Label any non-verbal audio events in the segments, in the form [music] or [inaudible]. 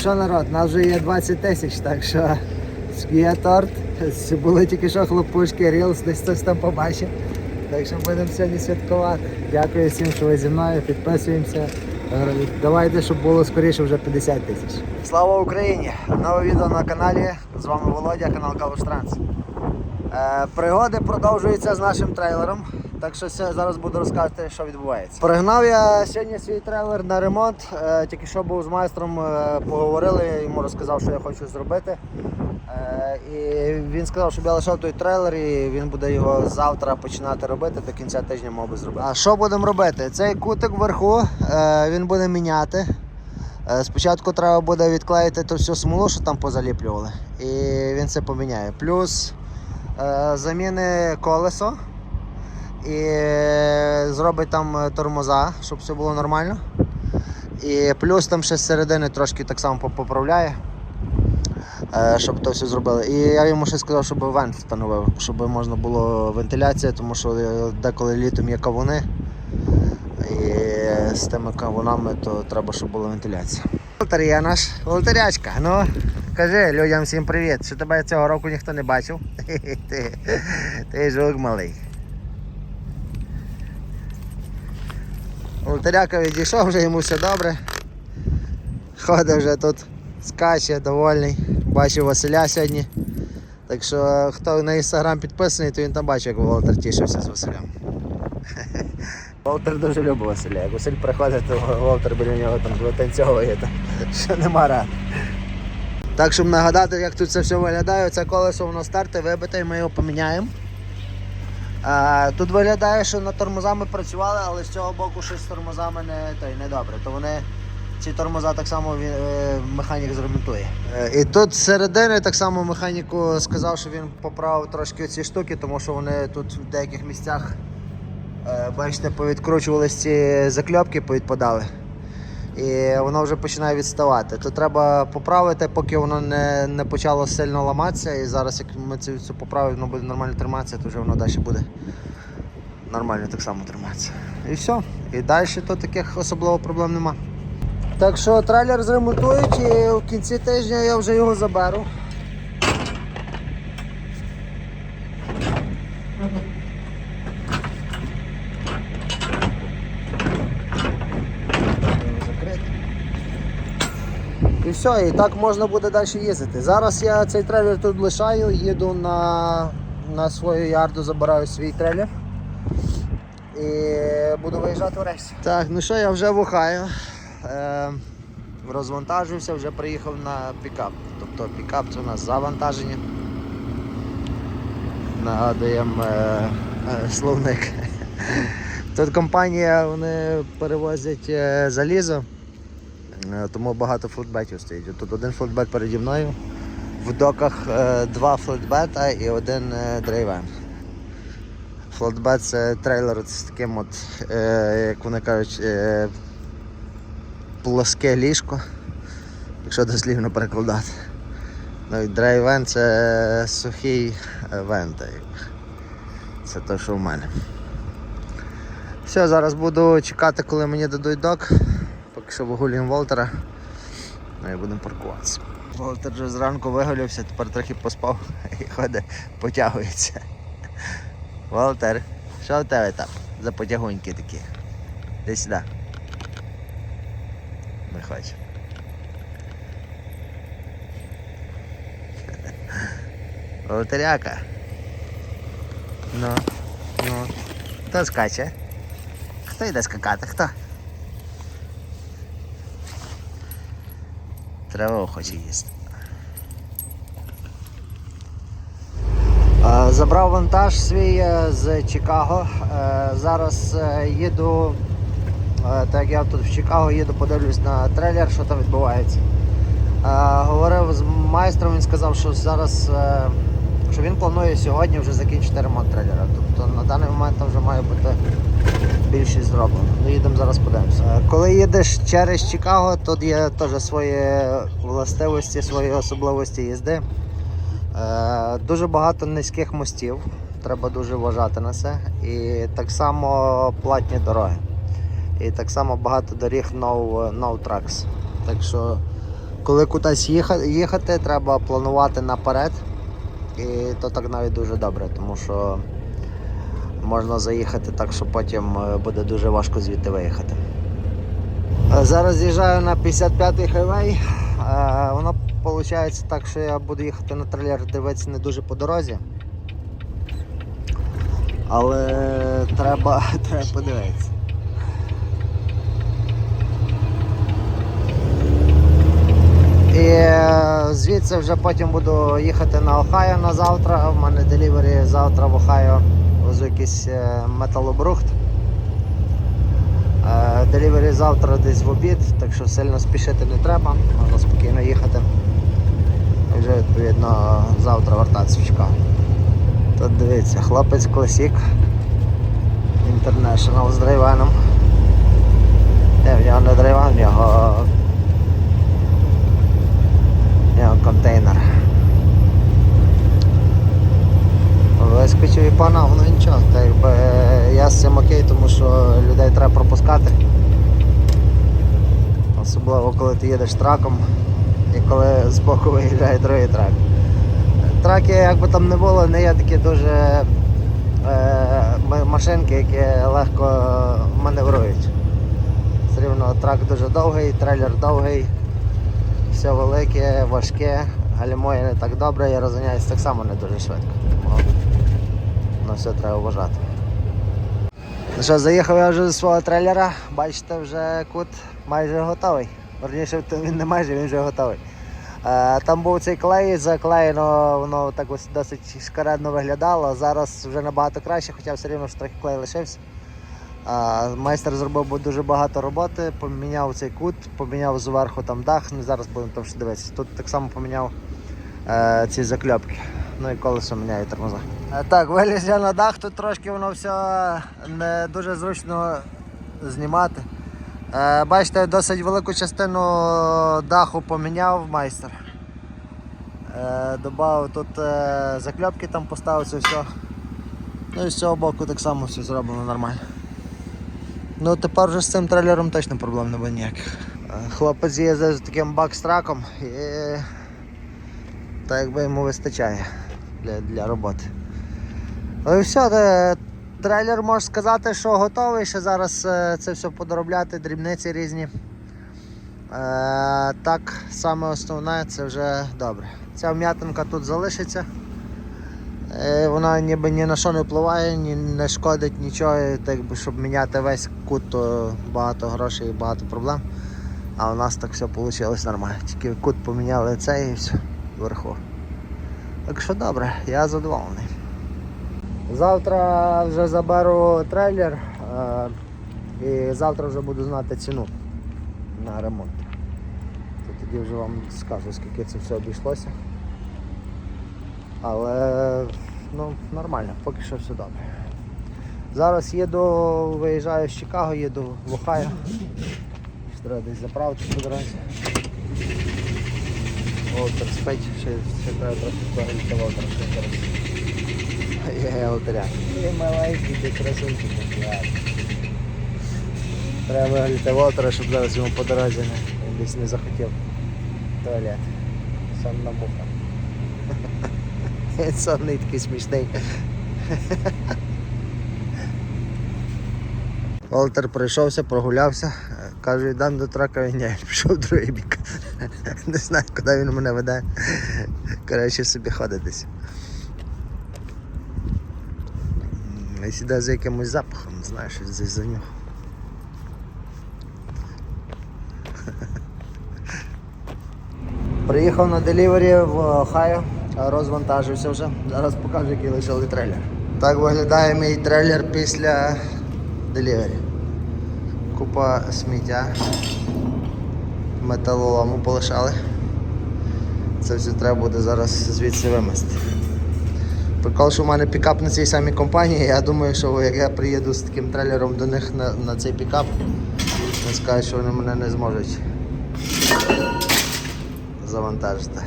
що народ, нас вже є 20 тисяч, так що є торт. Були тільки що хлопушки, рілс, десь хтось там побачив. Так що будемо сьогодні святкувати. Дякую всім, що ви зі мною. Підписуємося. Давайте, щоб було скоріше вже 50 тисяч. Слава Україні! Нове відео на каналі. З вами Володя, канал Калуш Транс. Е, Пригоди продовжуються з нашим трейлером. Так що зараз буду розказувати, що відбувається. Пригнав я сьогодні свій трейлер на ремонт. Е, Тільки що був з майстром, е, поговорили, йому розказав, що я хочу зробити. Е, І він сказав, щоб я лишав той трейлер і він буде його завтра починати робити, до кінця тижня мав би зробити. А що будемо робити? Цей кутик вверху він буде міняти. Спочатку треба буде відклеїти ту всю смолу, що там позаліплювали, і він це поміняє. Плюс заміни колесо і зробить там е, тормоза, щоб все було нормально. І плюс там ще з середини трошки так само поправляє, е, щоб то все зробили. І я йому ще сказав, щоб вент встановив, щоб можна було вентиляція, тому що е, деколи літом є кавуни. І з тими кавунами то треба, щоб була вентиляція. Волтер є наш волтерячка. Ну, кажи людям всім привіт, що тебе цього року ніхто не бачив. [laughs] Ти, ти жук малий. Волтеряка відійшов, вже йому все добре. Ходить вже тут, скаче, довольний. Бачив Василя сьогодні. Так що хто на інстаграм підписаний, то він там бачив, як Волтер тішився з Василем. [laughs] Волтер дуже любить Василя. Як Василь приходить, то Волтер біля нього там витанцьовує, то [laughs] що нема рад. Так, щоб нагадати, як тут це все виглядає, це колесо воно старте, вибите, і ми його поміняємо. А, тут виглядає, що над тормозами працювали, але з цього боку щось з тормозами не, той, не добре. То вони ці тормоза так само він, е, механік зремонтує. Е, І тут середини так само механіку сказав, що він поправив трошки ці штуки, тому що вони тут в деяких місцях, е, бачите, повідкручувались ці закльопки, повідпадали. І воно вже починає відставати. То треба поправити, поки воно не, не почало сильно ламатися. І зараз, як ми це поправимо, воно буде нормально триматися, то вже воно далі буде нормально так само триматися. І все. І далі то таких особливо проблем нема. Так що трейлер зремонтують і в кінці тижня я вже його заберу. Закрити. І все, і так можна буде далі їздити. Зараз я цей трейлер тут лишаю, їду на, на свою ярду, забираю свій трейлер. І буду виїжджати в рейс. Так, ну що, я вже вухаю. Е, розвантажився, вже приїхав на пікап. Тобто пікап це у нас завантаження. Нагадуємо е, е, словник. Тут компанія вони перевозять е, залізо, тому багато флотбетів стоїть. Тут один флотбет переді мною, в доках е, два флотбета і один е, дрейвен. Флотбет це трейлер з таким от, е, як вони кажуть, е, плоске ліжко, якщо дослівно перекладати. Ну і дрейвен це сухий е, вент. Це те, що в мене. Все, зараз буду чекати, коли мені дадуть док. Поки що вигулюємо Волтера. Ну і будемо паркуватися. Волтер вже зранку вигулявся, тепер трохи поспав [laughs] і ходить, потягується. Волтер, що в тебе там за потягуньки такі? Іди сюди. Не хоче. [laughs] Волтеряка. Ну, ну. Хто скаче? Хто йде скакати? Хто? Траву хоче їсти. Забрав вантаж свій е, з Чикаго. Е, Зараз е, їду, так як я тут в Чикаго їду, подивлюсь на трейлер, що там відбувається. Говорив з майстром, він сказав, що зараз що він планує сьогодні вже закінчити ремонт трейлера. Тобто на даний момент там вже має бути більшість зроблено. Ну, їдемо зараз подивимося. Е, Коли їдеш через Чикаго, тут є теж свої властивості, свої особливості їзди. Е, Дуже багато низьких мостів, треба дуже вважати на це. І так само платні дороги. І так само багато доріг no, no tracks. Так що коли кудись їха- їхати, треба планувати наперед. І то так навіть дуже добре, тому що можна заїхати так, що потім е, буде дуже важко звідти виїхати. Е, Зараз з'їжджаю на 55-й хайвей. Е, Воно виходить так, що я буду їхати на трейлер, дивитися не дуже по дорозі. Але треба, [laughs] треба подивитися. І звідси вже потім буду їхати на Охайо на завтра. У мене делівері завтра в Охайо везу якийсь е, металобрухт. Делівері завтра десь в обід, так що сильно спішити не треба, можна спокійно їхати. І вже відповідно завтра вертатися в Чикаго. Тут дивіться, хлопець Класік International з драйваном. Не, в нього не драйван, в нього, в нього контейнер. Вискочив і панав, ну нічого, так якби е, я з цим окей, тому що людей треба пропускати. Особливо коли ти їдеш траком і коли збоку виїжджає другий трак. Траки, як би там не було, не є такі дуже е, машинки, які легко маневрують. Все рівно трак дуже довгий, трейлер довгий, все велике, важке, гальмує не так добре, я розганяюсь так само не дуже швидко. На все треба вважати. Ну що, заїхав я вже зі свого трейлера, бачите, вже кут майже готовий. Верніше, він не майже, він вже готовий. Е, Там був цей клей, заклеєно, воно так ось досить шкаредно виглядало. Зараз вже набагато краще, хоча все рівно трохи клей лишився. А, майстер зробив дуже багато роботи, поміняв цей кут, поміняв зверху там дах, ну зараз будемо там ще дивитися. Тут так само поміняв е, ці закльопки. Ну і колесо міняє тормоза. Е, так, виліз я на дах, тут трошки воно все не дуже зручно знімати. Е, бачите, досить велику частину даху поміняв майстер. Е, добавив тут закльопки, там поставив це все. Ну і з цього боку так само все зроблено нормально. Ну тепер вже з цим трейлером точно проблем не буде ніяких. Хлопець їздив з таким бакстраком і так якби йому вистачає для, для роботи. Ну все, трейлер можна сказати, що готовий, ще зараз е, це все подоробляти, дрібниці різні. Е, так, саме основне це вже добре. Ця вм'ятинка тут залишиться. Е, Вона ніби ні на що не впливає, ні не шкодить нічого, так би, щоб міняти весь кут, то багато грошей і багато проблем. А у нас так все вийшло нормально. Тільки кут поміняли цей і все вверху. Так що добре, я задоволений. Завтра вже заберу трейлер е, і завтра вже буду знати ціну на ремонт. То тоді вже вам скажу, скільки це все обійшлося. Але ну, нормально, поки що все добре. Зараз їду, виїжджаю з Чикаго, їду в. Ще Треба десь заправити по. Волтер спить, ще, ще треба трохи ще зараз. Є Волтеря. І маленький, ти красунчик. так. Треба виглядати Волтера, щоб зараз йому по дорозі не, десь не захотів. Туалет. Сонна муха. [laughs] Сонний такий смішний. [laughs] Волтер пройшовся, прогулявся. Кажу, йдемо до трака, він пішов в другий бік. [laughs] Не знаю, куди він мене веде. Коротше, собі ходить десь. І сідає за якимось запахом, знаю, щось десь нього. [laughs] Приїхав на делівері в Ohio, розвантажився вже. Зараз покажу, який лишили трейлер. Так виглядає мій трейлер після делівері. Купа сміття. Металолому полишали. Це все треба буде зараз звідси вимести. Прикол, що в мене пікап на цій самій компанії. Я думаю, що як я приїду з таким трейлером до них на, на цей пікап, вони скажуть, що вони мене не зможуть завантажити.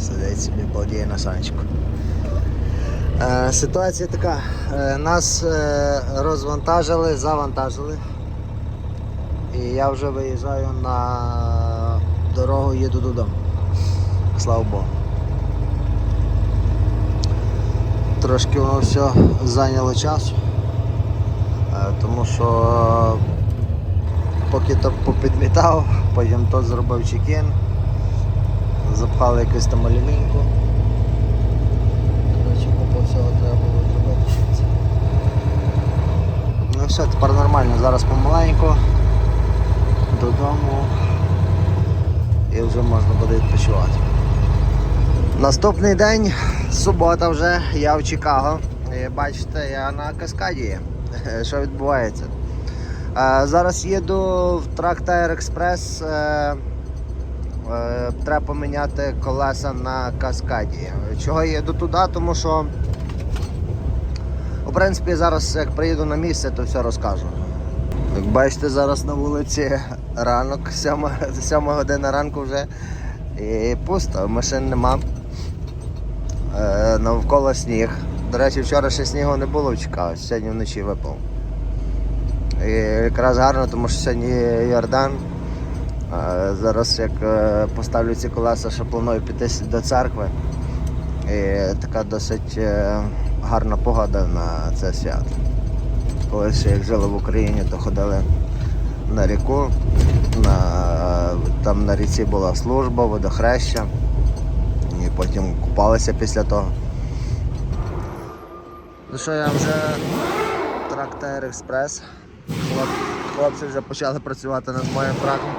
Сидить собі балдіє на санечку. Е, ситуація така. Е, нас е, розвантажили, завантажили. І я вже виїжджаю на дорогу, їду додому. Слава Богу. Трошки воно все зайняло часу, е, тому що поки то попідмітав, потім то зробив чекін, запхали якусь там алюміньку. Коротше, купа всього треба було зробити. Ну все, тепер нормально, зараз помаленьку, додому і вже можна буде відпочивати. Наступний день, субота вже, я в Чикаго. І бачите, я на каскаді. [laughs] Що відбувається? Е, Зараз їду в Tire Express. е, е, Треба поміняти колеса на каскаді. Чого їду туди? Тому що, в принципі, зараз як приїду на місце, то все розкажу. Бачите, зараз на вулиці ранок, 7, 7 година ранку вже і пусто, машин нема. Е, навколо сніг. До речі, вчора ще снігу не було в Чикаго, сьогодні вночі випав. І якраз гарно, тому що сьогодні Йордан. Е, Зараз як е, поставлю ці колеса, що планую піти до церкви. І така досить е, гарна погода на це свято. Коли ще як жили в Україні, то ходили на ріку. На, там на ріці була служба, водохреща. І потім купалися після того. Ну що, я вже трактор експрес. Хлоп- Хлопці вже почали працювати над моїм траком.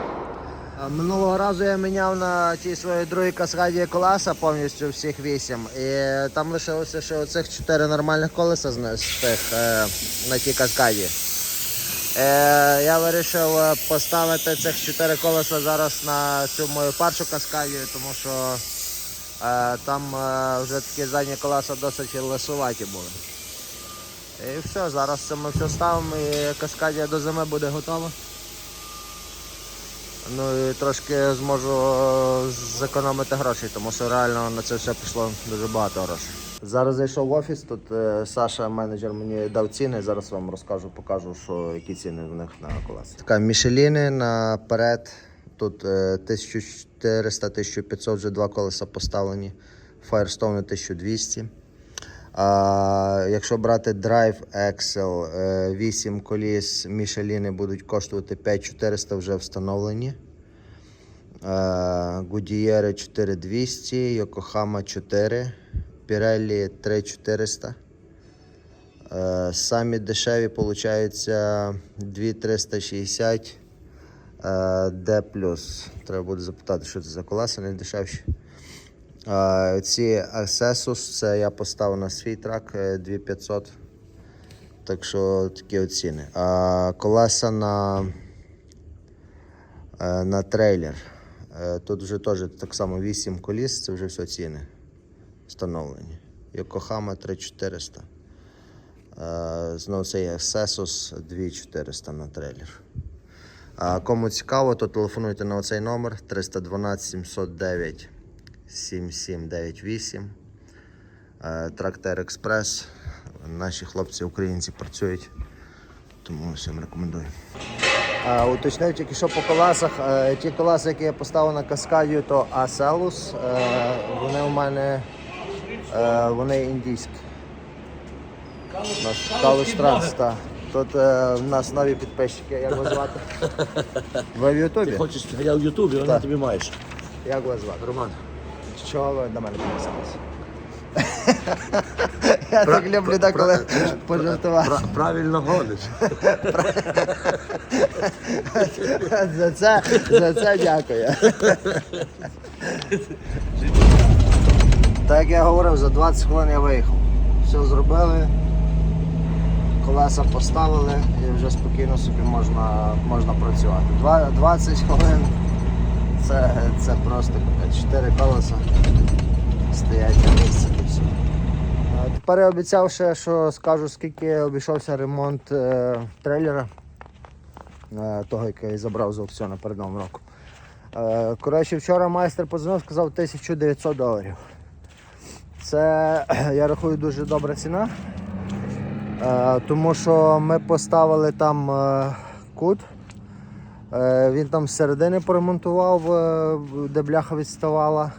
Минулого разу я міняв на тій своїй другій каскаді колеса повністю всіх вісім. І там лишилося ще оцих чотири нормальних колеса з тих, е, на тій каскаді. Е, я вирішив е, поставити цих чотири колеса зараз на цю мою першу каскадію, тому що е, там е, вже такі задні колеса досить лисуваті були. І все, зараз це ми все ставимо і каскадія до зими буде готова. Ну і трошки зможу е, зекономити грошей, тому що реально на це все пішло дуже багато грошей. Зараз зайшов в офіс, тут е, Саша, менеджер, мені дав ціни. Зараз вам розкажу, покажу, що які ціни в них на колеса. Така Мішеліни наперед. Тут е, 1400-1500 вже два колеса поставлені. Firestone 1200. А, якщо брати Drive Excel, е, 8 коліс Мішеліни будуть коштувати 5400 вже встановлені. Гудієри 4200, Йокохама 4, Pirelli 3400. Е, Самі дешеві виходить 2360 е, D+. Треба буде запитати, що це за колеса, не дешевші. Е, Ці Accessus, це я поставив на свій трак е, 2500. Так що такі оціни. А колеса на, е, на трейлер. Е, Тут вже теж так само 8 коліс, це вже все ціни встановлені. Йокохама 3400. Е, Знову це є Accessus 2400 на трейлер. А кому цікаво, то телефонуйте на оцей номер 312 709 7798. Е, Трактор Експрес. Наші хлопці українці працюють, тому всім рекомендую. Е, Уточнив тільки що по колесах. Е, Ті колеса, які я поставив на каскадію, то. Е, Вони у мене вони індійські. Калуш Транс, так. Тут е, в нас нові підписчики, як вас звати? [laughs] Ви в Ютубі? Ти хочеш, я в Ютубі, вона тобі маєш. Як вас звати? Роман. Чого ви до мене підписалися? [laughs] Я так люблю деколи пожартувати. Правильно гониш. [laughs] За це, за це дякую. Так як я говорив, за 20 хвилин я виїхав. Все зробили, колеса поставили і вже спокійно собі можна, можна працювати. 20 хвилин це, це просто. 4 колеса стоять на місці і все. Тепер я обіцяв ще, що скажу, скільки обійшовся ремонт е, трейлера е, того, який я забрав з аукціону перед новим роком. Е, Коротше, вчора майстер подзвонив, сказав 1900 доларів. Це, я рахую, дуже добра ціна. Е, Тому що ми поставили там е, кут Е, Він там з середини поремонтував, е, де бляха відставала.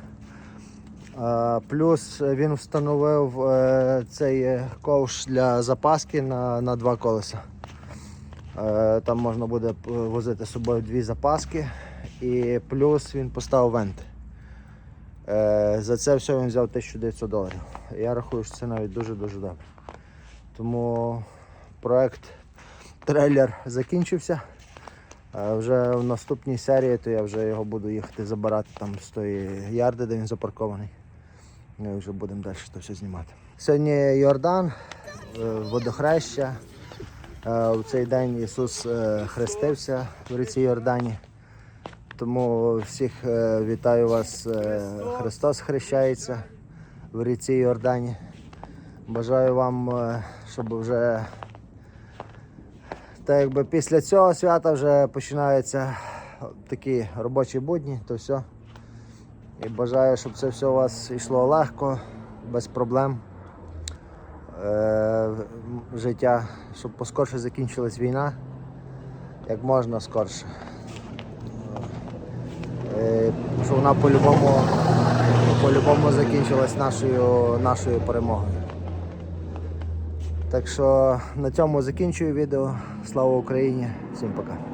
Е, Плюс він встановив е, цей е, ковш для запаски на, на два колеса. Е, Там можна буде возити з собою дві запаски. І плюс він поставив вент. Е, За це все він взяв 1900 доларів. Я рахую, що це навіть дуже-дуже добре. Тому проект трейлер закінчився. Е, Вже в наступній серії то я вже його буду їхати забирати там з тої ярди, де він запаркований. Ми вже будемо далі то все знімати. Сьогодні Йордан, е, водохреща. Е, У цей день Ісус е, хрестився в ріці Йордані. Тому всіх е, вітаю вас. е, Христос хрещається в ріці Йордані. Бажаю вам, е, щоб вже так якби після цього свята вже починаються такі робочі будні, то все. І бажаю, щоб це все у вас йшло легко, без проблем. Е, життя, щоб поскорше закінчилась війна, як можна скорше. Е, щоб вона по-любому, по-любому закінчилась нашою, нашою перемогою. Так що на цьому закінчую відео. Слава Україні! Всім пока!